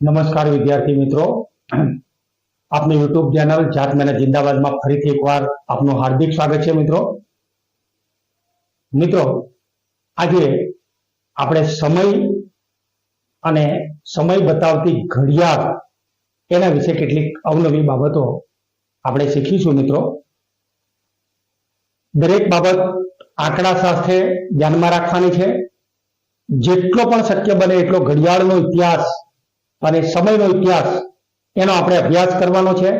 નમસ્કાર વિદ્યાર્થી મિત્રો. આપની યુટ્યુબ ચેનલ જાત મેને જિંદાબાદમાં ફરીથી એકવાર આપનું હાર્દિક સ્વાગત છે મિત્રો. મિત્રો, આજે આપણે સમય અને સમય બતાવતી ઘડિયાળ એના વિશે કેટલીક અવનવી બાબતો આપણે શીખીશું મિત્રો. દરેક બાબત આંકડા સાથે ધ્યાનમાં રાખવાની છે. જેટલો પણ શક્ય બને એટલો ઘડિયાળનો ઇતિહાસ અને સમયનો ઇતિહાસ, એનો આપણે અભ્યાસ કરવાનો છે.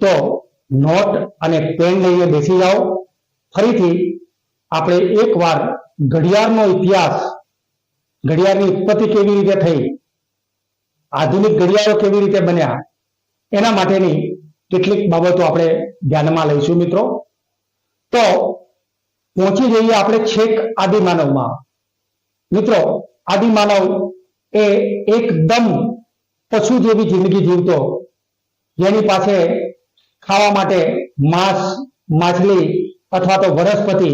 તો નોટ અને પેન લઈને બેસી જાઓ. ફરીથી આપણે એકવાર ઘડિયાળનો ઇતિહાસ, ઘડિયાળની ઉત્પત્તિ કેવી રીતે થઈ, આધુનિક ઘડિયાળો કેવી રીતે બન્યા, એના માટેની કેટલીક બાબતો આપણે ધ્યાનમાં લઈશું મિત્રો. તો પહોંચી જઈએ આપણે છેક આદિમાનવમાં. મિત્રો, આદિમાનવ એ એકદમ પશુ જેવી જિંદગી જીવતો. જેની પાસે ખાવા માટે માંસ, માછલી અથવા તો વનસ્પતિ,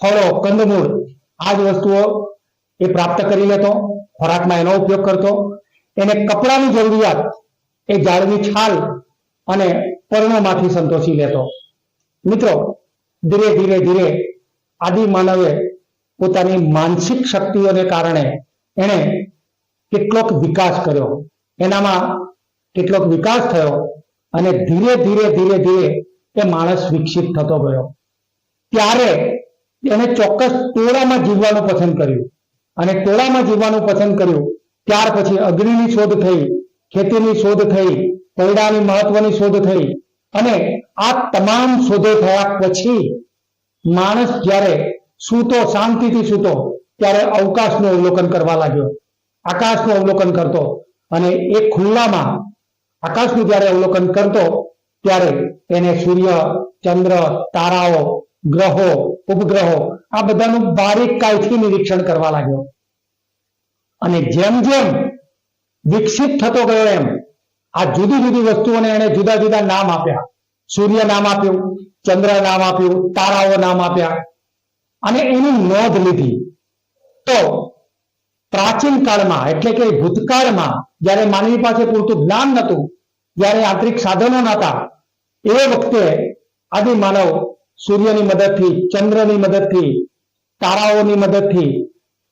ફળો, કંદમૂળ આ જ વસ્તુઓ એ પ્રાપ્ત કરી લેતો, ખોરાકમાં એનો ઉપયોગ કરતો. એને કપડાની જરૂરિયાત એ ઝાડની છાલ અને પર્ણોમાંથી સંતોષી લેતો. મિત્રો, ધીરે ધીરે ધીરે આદિ માનવે પોતાની માનસિક શક્તિઓને કારણે એણે કેટલોક વિકાસ કર્યો. એનામાં કેટલોક વિકાસ થયો અને ધીરે ધીરે ધીરે ધીરે એ માણસ વિકસિત થતો ગયો. ત્યારે એને ચોક્કસ ટોળામાં જીવવાનું પસંદ કર્યું. અને ટોળામાં જીવવાનું પસંદ કર્યું. ત્યાર પછી અગ્નિની શોધ થઈ, ખેતીની શોધ થઈ કોયડાની મહત્વની શોધ થઈ. અને આ તમામ શોધો થયા પછી માણસ જ્યારે સૂતો, શાંતિથી સૂતો, ત્યારે અવકાશનું અવલોકન કરવા લાગ્યો. આકાશનું અવલોકન કરતો અને એ ખુલ્લામાં આકાશનું જ્યારે અવલોકન કરતો, ત્યારે એને સૂર્ય, ચંદ્ર, તારાઓ, ગ્રહો, ઉપગ્રહો, આ બધાનું બારીકાઈથી નિરીક્ષણ કરવા લાગ્યો. અને જેમ જેમ વિકસિત થતો ગયો એમ, આ જુદી જુદી વસ્તુઓને એને જુદા જુદા નામ આપ્યા. સૂર્ય નામ આપ્યું, ચંદ્ર નામ આપ્યું, તારાઓ નામ આપ્યા. અને એની નોંધ લીધી. તો પ્રાચીન કાળમાં, એટલે કે ભૂતકાળમાં, જ્યારે માનવી પાસે પૂરતું જ્ઞાન નહોતું, જ્યારે આંતરિક સાધનો નહોતા, એ વખતે આદિ માનવ સૂર્યની મદદથી, ચંદ્રની મદદથી, તારાઓની મદદથી,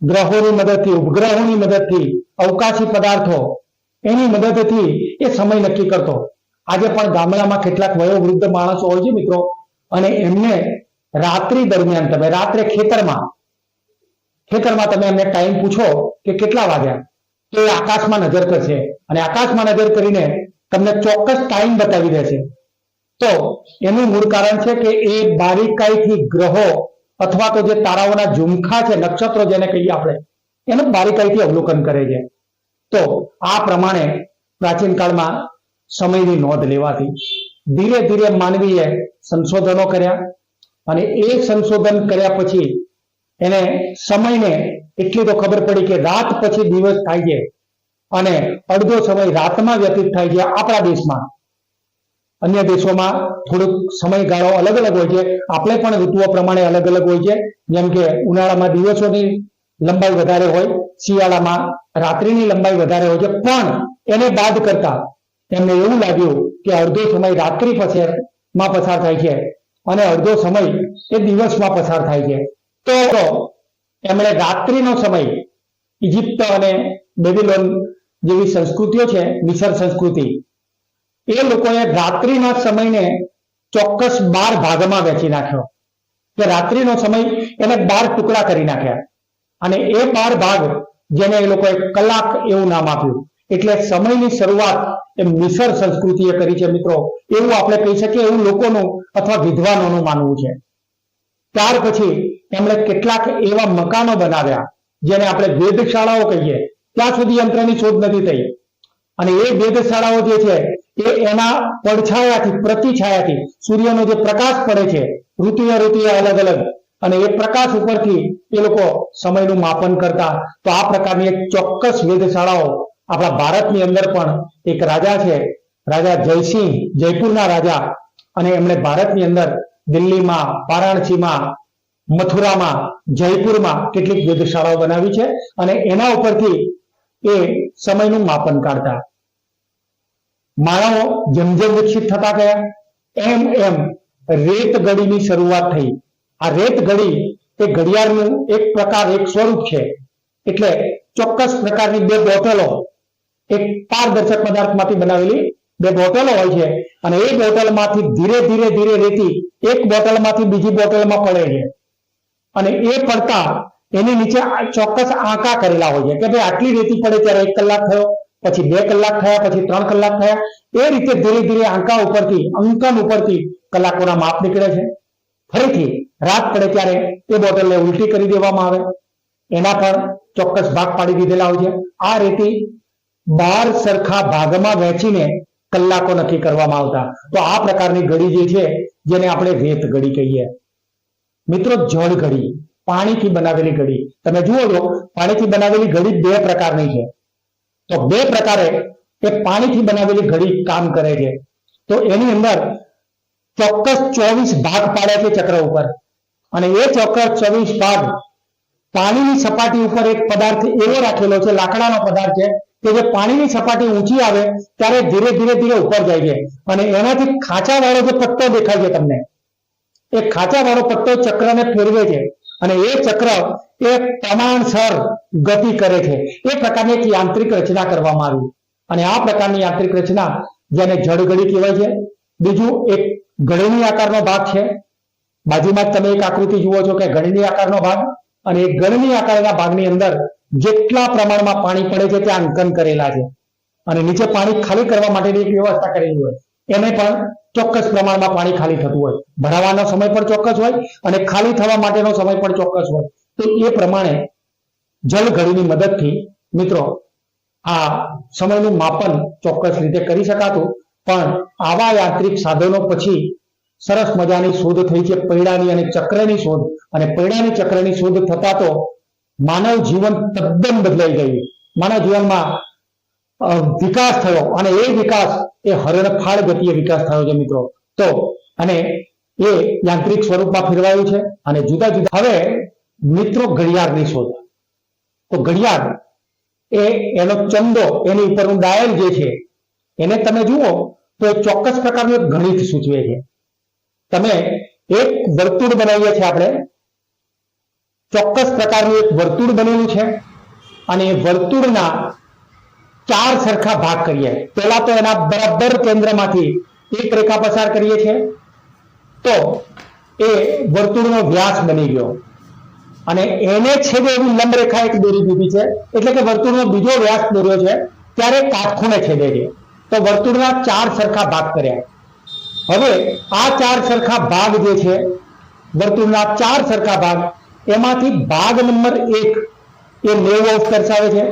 ગ્રહોની મદદથી, ઉપગ્રહોની મદદથી અવકાશી પદાર્થો, એની મદદથી એ સમય નક્કી કરતો. આજે પણ ગામડામાં કેટલાક વયોવૃદ્ધ માણસો હોય છે મિત્રો, અને એમને રાત્રિ દરમિયાન, તમે રાત્રે ખેતરમાં ખેતરમાં તમે એમને ટાઈમ પૂછો કે કેટલા વાગ્યા? તો એ આકાશમાં નજર કરશે. અને આકાશમાં નજર કરીને તમને ચોક્કસ ટાઈમ બતાવી દેશે. તો એનું મૂળ કારણ છે કે એ બારીકાઈથી ગ્રહો અથવા તો જે તારાઓના ઝુમખા છે, નક્ષત્રો જેને કહીએ આપણે, એનું બારીકાઈથી અવલોકન કરે છે. તો આ પ્રમાણે પ્રાચીન કાળમાં સમયની નોંધ લેવાથી ધીરે ધીરે માનવીએ સંશોધનો કર્યા. અને એ સંશોધન કર્યા પછી એને સમયને એટલી તો ખબર પડી કે રાત પછી દિવસ થાય છે અને અડધો સમય રાતમાં વ્યતીત થાય છે આપણા દેશમાં. અન્ય દેશોમાં થોડુંક સમયગાળો અલગ અલગ હોય છે. આપણે પણ ઋતુઓ પ્રમાણે અલગ અલગ હોય છે. જેમ કે ઉનાળામાં દિવસોની લંબાઈ વધારે હોય, શિયાળામાં રાત્રિની લંબાઈ વધારે હોય છે. પણ એને બાદ કરતા એમને એવું લાગ્યું કે અડધો સમય રાત્રિ પસારમાં પસાર થાય છે અને અડધો સમય એ દિવસમાં પસાર થાય છે. તો એમણે રાત્રિનો સમય ઇજિપ્ત અને બેબીલોન જેવી સંસ્કૃતિઓ છે, મિસર સંસ્કૃતિ, એ લોકોએ રાત્રિના સમયને ચોક્કસ બાર ભાગમાં વહેંચી નાખ્યો. કે રાત્રિનો સમય એને બાર ટુકડા કરી નાખ્યા. અને એ બાર ભાગ જેને એ લોકોએ કલાક એવું નામ આપ્યું. એટલે સમયની શરૂઆત એ મિસર સંસ્કૃતિએ કરી છે, મિત્રો. એવું આપણે કહી શકીએ, એવું લોકોનું અથવા વિદ્વાનોનું માનવું છે. ત્યાર પછી એમણે કેટલાક એવા મકાનો બનાવ્યા, જેને આપણે વેધશાળાઓ કહીએ. ત્યાં સુધી યંત્રની શોધ નથી થઈ. અને એ વેધશાળાઓ જે છે, એ એના પડછાયાથી, પ્રતિછાયાથી સૂર્યનો જે પ્રકાશ પડે છે, ઋતુએ ઋતુએ અલગ અલગ. અને એ પ્રકાશ ઉપરથી એ લોકો સમયનું માપન કરતા. તો આ પ્રકારની એક ચોક્કસ વેધશાળાઓ આપણા ભારતની અંદર પણ એક રાજા છે, રાજા જયસિંહ, જયપુરના રાજા. અને એમણે ભારતની અંદર દિલ્હીમાં, વારાણસીમાં, મથુરામાં, જયપુરમાં કેટલીક વેધશાળાઓ બનાવી છે અને એના ઉપરથી એ સમયનું માપન કાઢતા. માનવો જેમ જેમ વિકસિત થતા ગયા. એમ એમ રેત ઘડીની શરૂઆત થઈ. આ રેત ઘડી એ ઘડિયાળનું એક પ્રકાર, એક સ્વરૂપ છે. એટલે ચોક્કસ પ્રકારની બે બોટલો એક પારદર્શક પદાર્થમાંથી બનાવેલી બે બોટલો હોય છે અને એ બોટલમાંથી ધીરે ધીરે ધીરે રેતી એક બોટલમાંથી બીજી બોટલમાં પડે છે. અને એ પડતા એની નીચે ચોક્કસ આંકા કરેલા હોય છે કે ભાઈ આટલી રેતી પડે ત્યારે એક કલાક થયો, પછી બે કલાક થયા, પછી ત્રણ કલાક થયા. એ રીતે ધીરે ધીરે આંકા ઉપરથી, અંકન ઉપરથી કલાકોના માપ નીકળે છે. ફરીથી રાત પડે ત્યારે એ બોટલને ઉલટી કરી દેવામાં આવે. એના પર ચોક્કસ ભાગ પાડી દીધેલા હોય છે. આ રેતી બાર સરખા ભાગમાં વહેંચીને કલાકો નક્કી કરવામાં આવતા. તો આ પ્રકારની ઘડી જે છે, જેને આપણે રેત ઘડી કહીએ. મિત્રો, જળ ઘડી પાણીથી બનાવેલી ઘડી તમે જુઓ છો પાણીથી બનાવેલી ઘડી બે પ્રકારની છે. તો બે પ્રકારે એ પાણીથી બનાવેલી ઘડી કામ કરે છે. તો એની અંદર ચોક્કસ ચોવીસ ભાગ પાડે છે ચક્ર ઉપર. અને એ ચોક્કસ ચોવીસ ભાગ પાણીની સપાટી ઉપર એક પદાર્થ એવો રાખેલો છે, લાકડાનો પદાર્થ છે કે જે પાણીની સપાટી ઊંચી આવે ત્યારે ધીરે ધીરે ધીરે ઉપર જાય છે. અને એનાથી ખાંચા વાળો જે પટ્ટો દેખાય છે તમને, એ ખાંચા વાળો પટ્ટો ચક્રને ફેરવે છે. અને એ ચક્ર એ પ્રમાણસર ગતિ કરે છે. એ પ્રકારની એક યાંત્રિક રચના કરવામાં આવી. અને આ પ્રકારની યાંત્રિક રચના જેને જળઘડી કહેવાય છે. બીજું એક ઘડીની આકારનો ભાગ છે. બાજુમાં તમે એક આકૃતિ જુઓ છો કે ઘડીની આકારનો ભાગ. અને એ ગણની આકારના ભાગની અંદર જેટલા પ્રમાણમાં પાણી પડે છે ત્યાં અંકન કરેલા છે. અને નીચે પાણી ખાલી કરવા માટેની એક વ્યવસ્થા કરેલી હોય. એને પણ ચોક્કસ પ્રમાણમાં પાણી ખાલી થતું હોય. ભરાવાનો સમય પણ ચોક્કસ હોય અને ખાલી થવા માટેનો સમય પણ ચોક્કસ હોય. તો એ પ્રમાણે જળઘડીની મદદથી મિત્રો આ સમયનું માપન ચોક્કસ રીતે કરી શકાતું. પણ આવા યાંત્રિક સાધનો પછી સરસ મજાની શોધ થઈ છે પૈડાની અને ચક્રની શોધ. અને પૈડાની ચક્રની શોધ થતા તો માનવ જીવન તદ્દન બદલાઈ ગયું. માનવ જીવનમાં વિકાસ થયો અને એ વિકાસ, એ હરણફાળ ગતિએ વિકાસ થયો છે મિત્રો. તો, અને એ યાંત્રિક સ્વરૂપમાં ફેરવાયું છે અને જુદા જુદા, હવે મિત્રો ઘડિયાળની શોધ. તો ઘડિયાળ એ, એનો ચંદો એની ઉપરનું ડાયલ જે છે, એને તમે જુઓ તો એ ચોક્કસ પ્રકારનું ગણિત સૂચવે છે. તમે એક વર્તુળ બનાવીએ છીએ આપણે. ચોક્કસ પ્રકારનું એક વર્તુળ બનેલું છે અને વર્તુળના ચાર સરખા ભાગ કરીએ. પહેલા તો એના બરાબર કેન્દ્રમાંથી એક રેખા પસાર કરીએ છીએ. તો એ વર્તુળનો વ્યાસ બની ગયો. અને એને છેદે એવી લંબરેખા એક દોરી દીધી છે. એટલે કે વર્તુળનો બીજો વ્યાસ દોર્યો છે. ત્યારે કાટખૂણે છેદે છે. તો વર્તુળના ચાર સરખા ભાગ કર્યા. હવે આ ચાર સરખા ભાગ જે છે, વર્તુળના ચાર સરખા ભાગ, એમાંથી ભાગ નંબર એક એ નેવું અંશ દર્શાવે છે,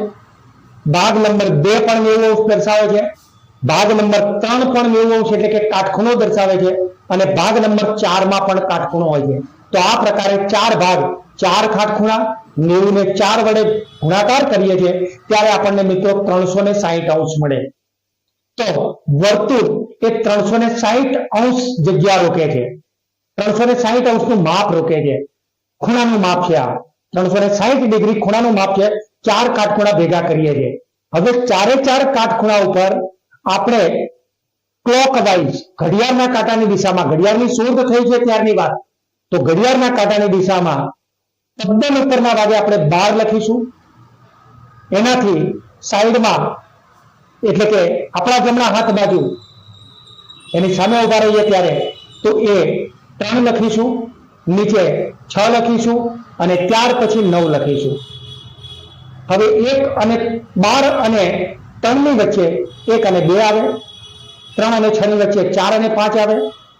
ભાગ નંબર બે પણ નેવું અંશ દર્શાવે છે, ભાગ નંબર ત્રણ પણ નેવું અંશ એટલે કે કાટખૂણો દર્શાવે છે અને ભાગ નંબર ચારમાં પણ કાટખૂણો હોય છે. તો આ પ્રકારે ચાર ભાગ, ચાર કાટખૂણા નેવું ને ચાર વડે ગુણાકાર કરીએ છીએ, ત્યારે આપણને મિત્રો ત્રણસો ને સાહીઠ અંશ મળે. તો વર્તુળ એ ત્રણસો ને સાહીઠ અંશ જગ્યા રોકે છે. ત્રણસો ને સાહીઠ અંશનું માપ રોકે છે. ખૂણાનું માપ છે આ. ત્રણસો ને સાહીઠ ડિગ્રી ખૂણાનું માપ છે. ચાર કાટખૂણા ભેગા કરીએ છીએ. હવે ચારે ચાર કાટખૂણા ઉપર આપણે ક્લોક ઘડિયાળના કાંટાની દિશામાં, ઘડિયાળની શોધ થઈ છે ત્યારની વાત. તો ઘડિયાળના કાંટાની દિશામાં તદ્દન ઉપરના ભાગે આપણે બાર લખીશું. એનાથી સાઈડમાં એટલે કે આપણા જમણા હાથ બાજુ એની સામે ઊભા રહીએ ત્યારે તો એ ત્રણ લખીશું, નીચે છ લખીશું અને ત્યાર પછી નવ લખીશું. હવે એક અને બાર અને ત્રણની વચ્ચે એક અને બે આવે, ત્રણ અને છ ની વચ્ચે ચાર અને પાંચ આવે,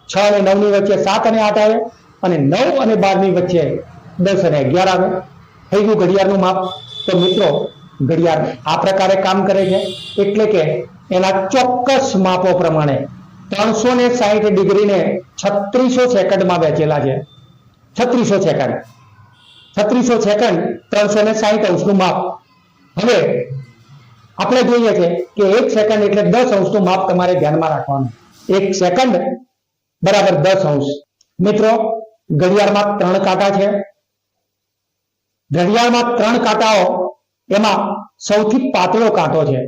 છ અને નવની વચ્ચે સાત અને આઠ આવે અને નવ અને બારની વચ્ચે દસ અને અગિયાર આવે. થઈ ગયું ઘડિયાળનું માપ. તો મિત્રો ઘડિયાળ. આ પ્રકારે કામ કરે છે. એટલે કે એના ચોક્કસ માપો પ્રમાણે ત્રણસો ને સાહીઠ ડિગ્રીને છત્રીસો સેકન્ડમાં વહેંચેલા છે. છત્રીસો સેકન્ડ. છત્રીસો સેકન્ડ ત્રણસો ને સાહીઠ અંશનું માપ. હવે આપણે જોઈએ છે કે એક સેકન્ડ એટલે દસ અંશનું માપ તમારે ધ્યાનમાં રાખવાનું. એક સેકન્ડ બરાબર દસ અંશ. મિત્રો, ઘડિયાળમાં ત્રણ કાંટા છે. ઘડિયાળમાં ત્રણ કાંટાઓ એમાં સૌથી પાતળો કાંટો છે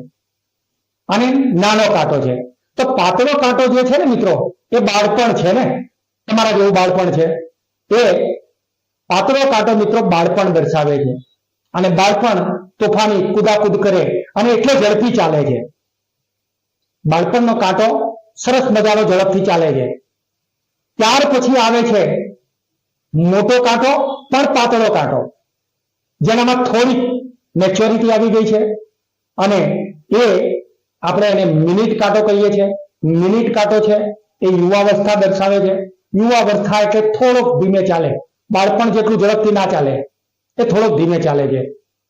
અને નાનો કાંટો છે. તો પાતળો કાંટો જે છે ને મિત્રો, એ બાળપણ છે ને? તમારા જેવું બાળપણ છે. એ પાતળો કાંટો મિત્રો બાળપણ દર્શાવે છે. અને બાળપણ તોફાની કુદાકુદ કરે અને એટલે ઝડપી ચાલે છે. બાળપણનો કાંટો સરસ મજાનો ઝડપથી ચાલે છે. ત્યાર પછી આવે છે મોટો કાંટો પણ પાતળો કાંટો. જેનામાં થોડી મેચ્યોરિટી આવી ગઈ છે. અને એ આપણે એને મિનિટ કાંટો કહીએ છીએ. મિનિટ કાંટો છે એ યુવાવસ્થા દર્શાવે છે. યુવાવસ્થા એટલે થોડોક ધીમે ચાલે. બાળપણ જેટલું ઝડપથી ના ચાલે, એ થોડોક ધીમે ચાલે છે.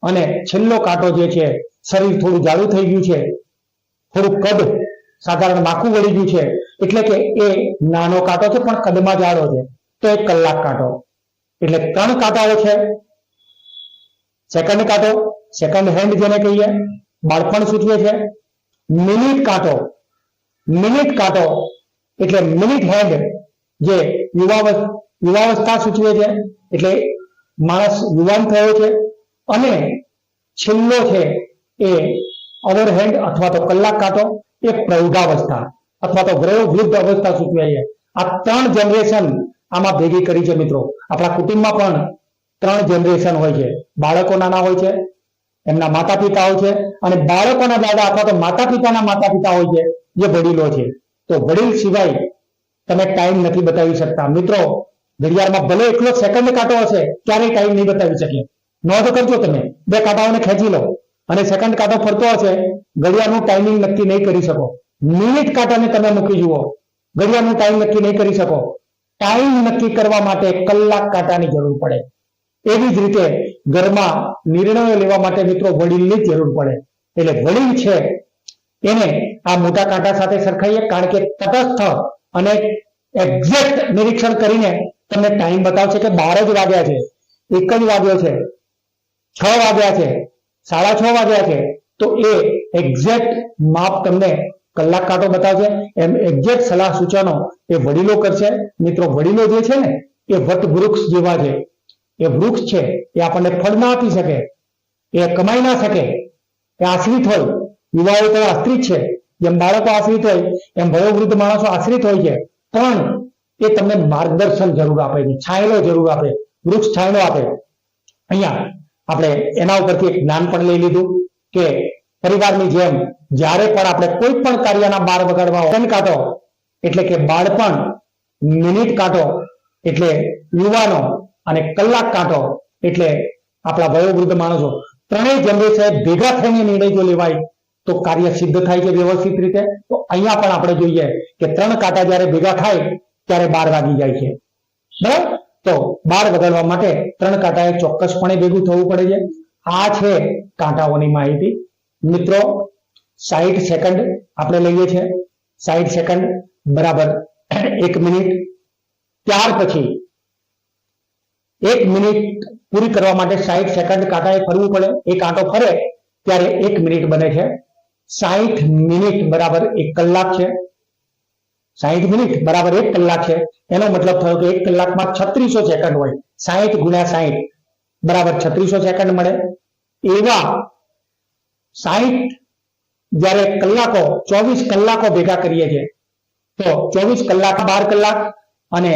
અને છેલ્લો કાંટો જે છે, શરીર થોડું જાડું થઈ ગયું છે. થોડું કદ સાધારણ માખું વળી ગયું છે. એટલે કે એ નાનો કાંટો છે, પણ કદમાં જાડો છે. તો એક કલાક કાંટો. એટલે ત્રણ કાંટાઓ છે. સેકન્ડ કાંટો સેકન્ડ હેન્ડ જેને કહીએ, બાળપણ સૂચવે છે. મિનિટ કાંટો. મિનિટ કાંટો એટલે મિનિટ હેન્ડ જે યુવા યુવાવસ્થા સૂચવે છે. એટલે માણસ યુવાન થયો છે અને છેલ્લો છે એ ઓવરહેન્ડ અથવા તો કલાક કાંટો, એ પ્રૌઢાવસ્થા અથવા તો ગ્રહ વૃદ્ધ અવસ્થા સૂચવે છે. આ ત્રણ જનરેશન આમાં ભેગી કરી છે મિત્રો. આપણા કુટુંબમાં પણ ત્રણ જનરેશન હોય છે. બાળકો નાના હોય છે એમના માતા પિતા છે અને બાળકોના દાદા અથવા તો માતા પિતાના માતા પિતા હોય છે, જે વડીલો છે. તો વડીલ સિવાય તમે ટાઈમ નથી બતાવી શકતા. મિત્રો, ઘડિયાળમાં ભલે એટલો સેકન્ડ કાંટો હશે, ક્યારેય ટાઈમ નહીં બતાવી શકે. નોંધ કરજો તમે. બે કાંટાઓને ખેંચી લો. અને સેકન્ડ કાંટો ફરતો હશે, ઘડિયાળનું ટાઈમિંગ નક્કી નહીં કરી શકો. મિનિટ કાંટાને તમે મૂકી જુઓ. ઘડિયાળનું ટાઈમ નક્કી નહીં કરી શકો. ટાઈમ નક્કી કરવા માટે કલાક કાંટાની જરૂર પડે. એવી જ રીતે ઘરમાં નિર્ણયો લેવા માટે મિત્રો વડીલની જરૂર પડે. એટલે વડીલ છે, એને આ મોટા કાંટા સાથે સરખાઈએ કારણ કે તટસ્થ અને એક્ઝેક્ટ નિરીક્ષણ કરીને તમને ટાઈમ બતાવશે કે બાર જ વાગ્યા છે. એક જ વાગ્યો છે. છ વાગ્યા છે. સાડા છ વાગ્યા છે. તો એ એક્ઝેક્ટ માપ તમને કલાક કાંટો બતાવશે. એમ એક્ઝેક્ટ સલાહ સૂચનો એ વડીલો કરશે. મિત્રો, વડીલો જે છે ને, એ વટ વૃક્ષ જેવા છે. એ વૃક્ષ છે, એ આપણને ફળ ના આપી શકે, એ કમાઈ ના શકે, એ આશ્રિત હોય. યુવાઓ તો આશ્રિત છે. જેમ બાળકો આશ્રિત હોય, એમ વયોવૃદ્ધ માણસો આશ્રિત હોય છે. પણ એ તમને માર્ગદર્શન જરૂર આપે છે છાંયડો જરૂર આપે, વૃક્ષ છાંયડો આપે. અહીંયા આપણે એના ઉપરથી એક જ્ઞાન પણ લઈ લીધું કે પરિવારની જેમ જ્યારે પણ આપણે કોઈ પણ કાર્યના બાર વગાડવા ઓન કાઢો, એટલે કે બાળપણ મિનિટ કાઢો, એટલે યુવાનો અને કલાક કાંટો એટલે આપણા વયોવૃદ્ધ માણસો ત્રણેય જનરેશન ભેગા થઈને નિર્ણય જો લેવાય, તો કાર્ય સિદ્ધ થાય છે વ્યવસ્થિત રીતે? તો અહીંયા પણ આપણે જોઈએ કે ત્રણ કાંટા જ્યારે ભેગા થાય, ત્યારે બાર વાગી જાય છે. બરાબર? તો બાર વગાડવા માટે ત્રણ કાંટાએ ચોક્કસપણે ભેગું થવું પડે છે. આ છે કાંટાઓની માહિતી. મિત્રો, સાઈઠ સેકન્ડ આપણે લઈએ છીએ. સાઈઠ સેકન્ડ બરાબર એક મિનિટ. ત્યાર પછી એક મિનિટ પૂરી કરવા માટે સાહીઠ સેકન્ડ કાંટાએ ફરવું પડે. એ કાંટો ફરે ત્યારે એક મિનિટ બને છે. સાહીઠ મિનિટ બરાબર એક કલાક છે. સાહીઠ મિનિટ બરાબર એક કલાક છે. એનો મતલબ થયો કે એક કલાકમાં છત્રીસો સેકન્ડ હોય. સાહીઠ ગુણ્યા સાહીઠ બરાબર છત્રીસો સેકન્ડ મળે. એવા સાહીઠ જ્યારે કલાકો, ચોવીસ કલાકો ભેગા કરીએ છીએ, તો ચોવીસ કલાક બાર કલાક અને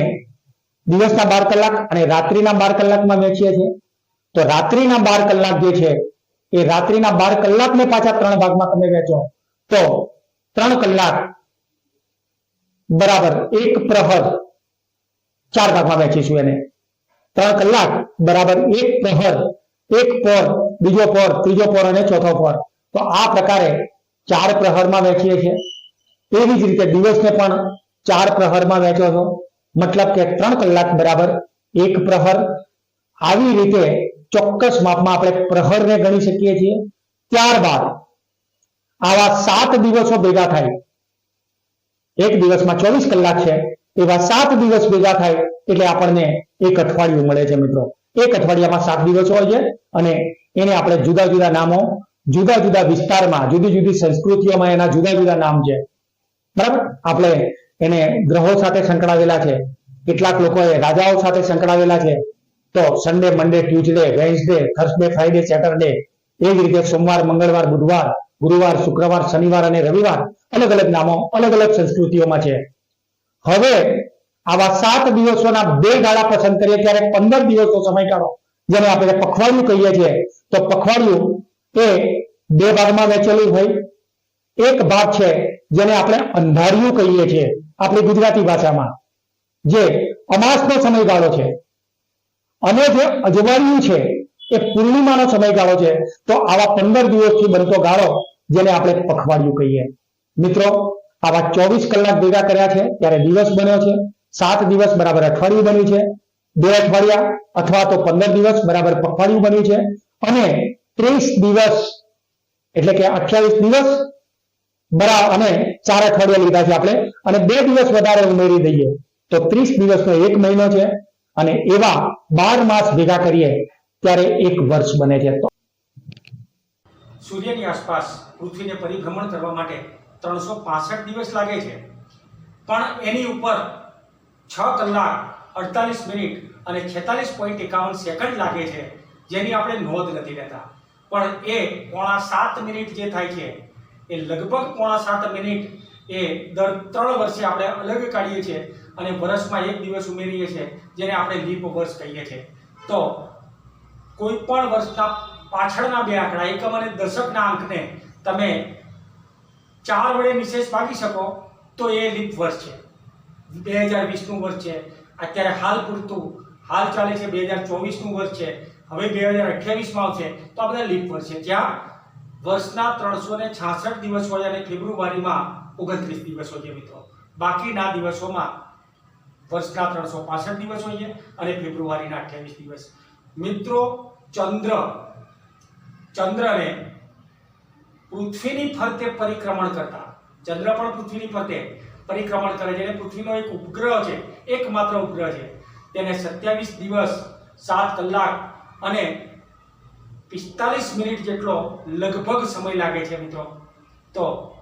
દિવસના બાર કલાક અને રાત્રિના બાર કલાકમાં વહેંચીએ છીએ. તો રાત્રિના બાર કલાક જે છે, એ રાત્રિના બાર કલાકને પાછા ત્રણ ભાગમાં તમે વહેંચો. તો ત્રણ કલાક બરાબર એક પ્રહર ચાર ભાગમાં વહેંચીશું એને. ત્રણ કલાક બરાબર એક પ્રહર, એક પોર, બીજો પોર, ત્રીજો પોર અને ચોથો પોર. તો આ પ્રકારે ચાર પ્રહરમાં વહેંચીએ છીએ. એવી જ રીતે દિવસને પણ ચાર પ્રહરમાં વહેંચો છો. મતલબ કે ત્રણ કલાક બરાબર એક પ્રહર. આવી રીતે ચોક્કસ માપમાં આપણે પ્રહરને ગણી શકીએ છીએ. ત્યારબાદ આવા સાત દિવસો ભેગા થાય. એક દિવસમાં ચોવીસ કલાક છે. એવા સાત દિવસ ભેગા થાય એટલે આપણને એક અઠવાડિયું મળે છે મિત્રો. એક અઠવાડિયામાં સાત દિવસો હોય છે અને એને આપણે જુદા જુદા નામો, જુદા જુદા વિસ્તારમાં, જુદી જુદી સંસ્કૃતિઓમાં એના જુદા જુદા નામ છે. બરાબર? આપણે એને ગ્રહો સાથે સંકળાવેલા છે. કેટલાક લોકોએ રાજાઓ સાથે સંકળાવેલા છે. તો Sunday Monday Tuesday Wednesday Thursday Friday Saturday એ જ રીતે સોમવાર, મંગળવાર, બુધવાર, ગુરુવાર, શુક્રવાર, શનિવાર અને રવિવાર અલગ અલગ નામો, અલગ અલગ સંસ્કૃતિઓમાં છે. હવે આવા સાત દિવસોના બે ગાળા પસંદ કરીએ ત્યારે પંદર દિવસનો સમયગાળો જેને આપણે પખવાડિયું કહીએ છીએ. તો પખવાડિયું એ બે ભાગમાં વહેંચેલું હોય. એક ભાગ છે જેને આપણે અંધારિયું કહીએ છીએ. આપણી ગુજરાતી ભાષામાં, જે અમાસનો સમયગાળો છે. અને જે અજવાળિયું છે, એ પૂર્ણિમાનો સમયગાળો છે. તો આવા પંદર દિવસથી બનતો ગાળો, જેને આપણે પખવાડિયું કહીએ. મિત્રો, આવા ચોવીસ કલાક ભેગા કર્યા છે, ત્યારે દિવસ બન્યો છે. સાત દિવસ બરાબર અઠવાડિયું બન્યું છે. બે અઠવાડિયા અથવા તો પંદર દિવસ બરાબર પખવાડિયું બન્યું છે. અને ત્રીસ દિવસ, એટલે કે અઠ્યાવીસ દિવસ બરાબર, અને ચાર અઠવાડિયા લીધા છે આપણે. અને બે દિવસ વધારે ઉમેરી દઈએ. તો ત્રીસ દિવસનો એક મહિનો છે. અને એવા બાર માસ ભેગા કરીએ ત્યારે એક વર્ષ બને છે. તો સૂર્યની આસપાસ પૃથ્વીને પરિભ્રમણ કરવા માટે ત્રણસો પાસઠ દિવસ લાગે છે. પણ એની ઉપર છ કલાક અડતાલીસ મિનિટ અને છેતાલીસ પોઈન્ટ એકાવન સેકન્ડ લાગે છે. જેની આપણે નોંધ નથી લેતા. પણ એ પોણા સાત મિનિટ જે થાય છે એ લગભગ પોણા સાત મિનિટ એ દર ત્રણ વર્ષે આપણે અલગ કાઢીએ છીએ અને વર્ષમાં એક દિવસ ઉમેરીએ છીએ, જેને આપણે લીપ વર્ષ કહીએ છીએ. તો કોઈ પણ વર્ષના પાછળના બે આંકડા, એકમ અને દશકના અંકને તમે ચાર વડે નિશેષ ભાગી શકો, તો એ લીપ વર્ષ છે. બે હજાર વીસનું વર્ષ છે. અત્યારે હાલ પૂરતું, હાલ ચાલે છે બે હજાર ચોવીસનું વર્ષ છે. હવે બે હજાર અઠ્યાવીસમાં આવશે, તો આ બધા લીપ વર્ષ છે. જ્યાં વર્ષના ત્રણસો ને છાસઠ દિવસ હોય અને ફેબ્રુઆરીમાં ઓગણત્રીસ દિવસ હોય મિત્રો. બાકીના દિવસોમાં વર્ષના ત્રણસો પાસઠ દિવસ હોય અને ફેબ્રુઆરીના અઠ્યાવીસ દિવસ. મિત્રો, ચંદ્ર. ચંદ્રને પૃથ્વીની ફરતે પરિક્રમણ કરતા. ચંદ્ર પણ પૃથ્વીની ફરતે પરિક્રમણ કરે છે. અને પૃથ્વીનો એક ઉપગ્રહ છે. એકમાત્ર ઉપગ્રહ છે. તેને સત્યાવીસ દિવસ, સાત કલાક અને પિસ્તાલીસ મિનિટ જેટલો લગભગ સમય લાગે છે મિત્રો. તો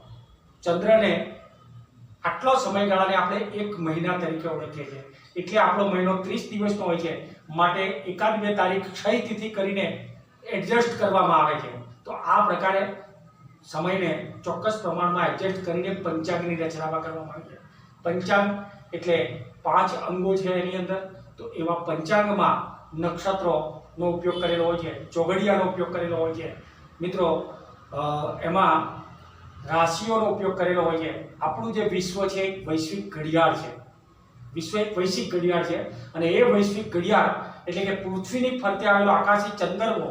ચંદ્રને આટલો સમયગાળાને આપણે એક મહિના તરીકે ઓળખીએ છીએ. એટલે આપણો મહિનો ત્રીસ દિવસનો હોય છે. માટે એકાદ બે તારીખ ક્ષય તિથિ કરીને એડજસ્ટ કરવામાં આવે છે. તો આ પ્રકારે સમયને ચોક્કસ પ્રમાણમાં એડજસ્ટ કરીને પંચાંગની રચનામાં કરવામાં આવે છે. પંચાંગ એટલે પાંચ અંગો છે એની અંદર. તો એવા પંચાંગમાં નક્ષત્રોનો ઉપયોગ કરેલો હોય છે, ચોઘડિયાનો ઉપયોગ કરેલો હોય છે. મિત્રો એમાં રાશિઓનો ઉપયોગ કરેલો હોય છે. આપણું જે વિશ્વ છે એક વૈશ્વિક ઘડિયાળ છે. વિશ્વ એક વૈશ્વિક ઘડિયાળ છે અને એ વૈશ્વિક ઘડિયાળ એટલે કે પૃથ્વીની ફરતે આવેલો આકાશી ચંદ્રવો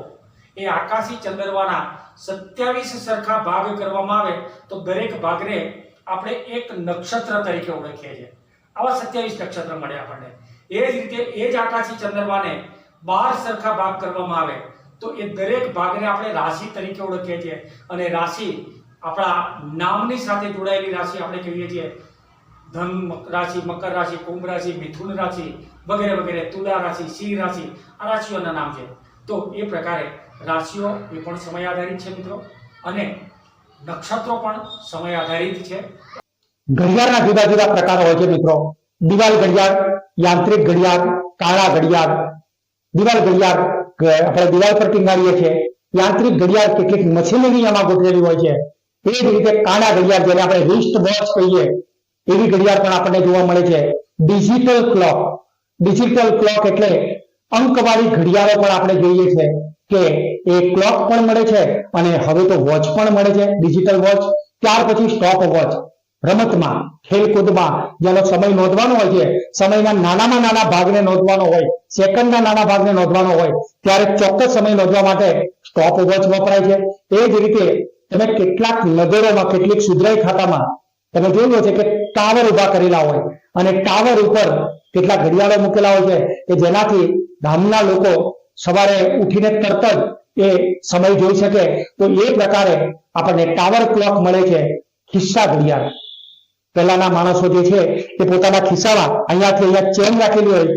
એ આકાશી ચંદ્રવાના સત્યાવીસ સરખા ભાગ કરવામાં આવે તો દરેક ભાગને આપણે એક નક્ષત્ર તરીકે ઓળખીએ છીએ. આવા સત્યાવીસ નક્ષત્ર મળે આપણને. એ જ રીતે એ જ આકાશી ચંદ્રમાને બાર સરખા ભાગ કરવામાં આવે, તો એ દરેક ભાગને આપણે રાશિ તરીકે ઓળખીએ છીએ. અને રાશિ આપણા નામની સાથે જોડાયેલી રાશિ આપણે કહીએ છીએ. ધન રાશિ, મકર રાશિ, કુંભ રાશિ, મિથુન રાશિ, વગેરે વગેરે, તુલા રાશિ, સિંહ રાશિ, આ રાશિઓના નામ છે. તો એ પ્રકારે રાશિઓ એ પણ સમય આધારિત છે મિત્રો. અને નક્ષત્રો પણ સમય આધારિત છે. ઘડિયાળના જુદા જુદા પ્રકારો હોય છે મિત્રો. દિવાલ ઘડિયાળ, યાંત્રિક ઘડિયાળ, કાળા ઘડિયાળ દિવાલ ઘડિયાળ આપણે દિવાલ પર ટીંગાડીએ છીએ. યાંત્રિક ઘડિયાળ કેટલીક મશીનરી એમાં ગોઠવેલી હોય છે. એ જ રીતે કાળા ઘડિયાળ જેને આપણે રિસ્ટ વોચ કહીએ, એવી ઘડિયાળ પણ આપણને જોવા મળે છે. Digital clock. ડિજિટલ ક્લોક એટલે અંકવાળી ઘડિયાળો પણ આપણે જોઈએ છે કે એ ક્લોક પણ મળે છે અને હવે તો વોચ પણ મળે છે, ડિજિટલ વોચ. ત્યાર પછી સ્ટોપ વોચ. રમતમાં, ખેલકૂદમાં, જેનો સમય નોંધવાનો હોય છે. સમયના નાનામાં નાના ભાગને નોંધવાનો હોય, સેકન્ડના નાના ભાગને નોંધવાનો હોય, ત્યારે ચોક્કસ સમય નોંધવા માટે સ્ટોપ વોચ વપરાય છે. એ જ રીતે તમે કેટલાક નગરોમાં, કેટલીક સુધરાઈ ખાતામાં તમે જોયું છે કે ટાવર ઊભા કરેલા હોય અને ટાવર ઉપર કેટલા ઘડિયાળો મૂકેલા હોય છે કે જેનાથી ગામના લોકો સવારે ઉઠીને તરત જ એ સમય જોઈ શકે. તો એ પ્રકારે આપણને ટાવર ક્લોક મળે છે, ખિસ્સા ઘડિયાળ. પહેલાના માણસો જે છે એ પોતાના ખિસ્સામાં અહીંયાથી અહીંયા ચેન રાખેલી હોય,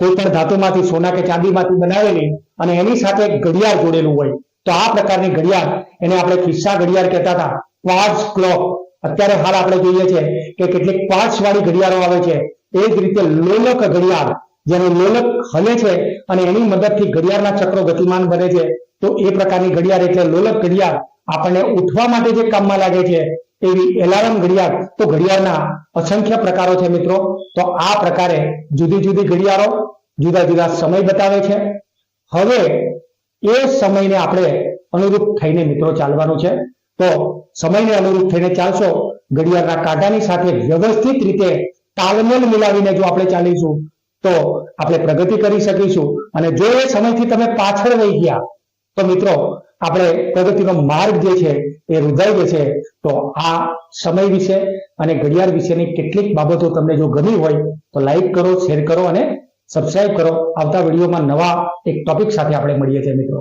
કોઈ પણ ધાતુમાંથી સોના કે ચાંદીમાંથી બનાવેલી અને એની સાથે ઘડિયાળ જોડેલું હોય. તો આ પ્રકારની ઘડિયાળ એને આપણે ખિસ્સા ઘડિયાળ કહેતા હતા. Quartz clock. અત્યારે હાલ આપણે જોઈએ છે કે કેટલીક ક્વાર્ટઝ વાળી ઘડિયાળો આવે છે. એ જ રીતે લોલક ઘડિયાળ, જેને લોલક હલે છે અને એની મદદથી ઘડિયાળના ચક્રો ગતિમાન બને છે. તો એ પ્રકારની ઘડિયાળ એટલે લોલક ઘડિયાળ. આપણને ઉઠવા માટે જે કામમાં લાગે છે, એવી એલાર્મ ઘડિયાળ, તો ઘડિયાળના અસંખ્ય પ્રકારો છે મિત્રો. તો આ પ્રકારે જુદી જુદી ઘડિયાળો જુદા જુદા સમય બતાવે છે. હવે એ સમયને આપણે અનુરૂપ થઈને મિત્રો ચાલવાનું છે. તો સમયને અનુરૂપ થઈને ચાલશો, ઘડિયાળના કાંટાની સાથે વ્યવસ્થિત રીતે તાલમેલ મિલાવીને જો આપણે ચાલીશું, તો આપણે પ્રગતિ કરી શકીશું. અને જો એ સમયથી તમે પાછળ રહી ગયા, તો મિત્રો આપણે પ્રગતિનો માર્ગ જે છે એ રૂંધાઈ જશે, તો આ સમય વિશે અને ઘડિયાળ વિશેની કેટલીક બાબતો તમને જો ગમી હોય, તો લાઈક કરો શેર કરો અને સબસ્ક્રાઈબ કરો. આવતા વિડીયોમાં નવા એક ટોપિક સાથે આપણે મળીએ છીએ મિત્રો.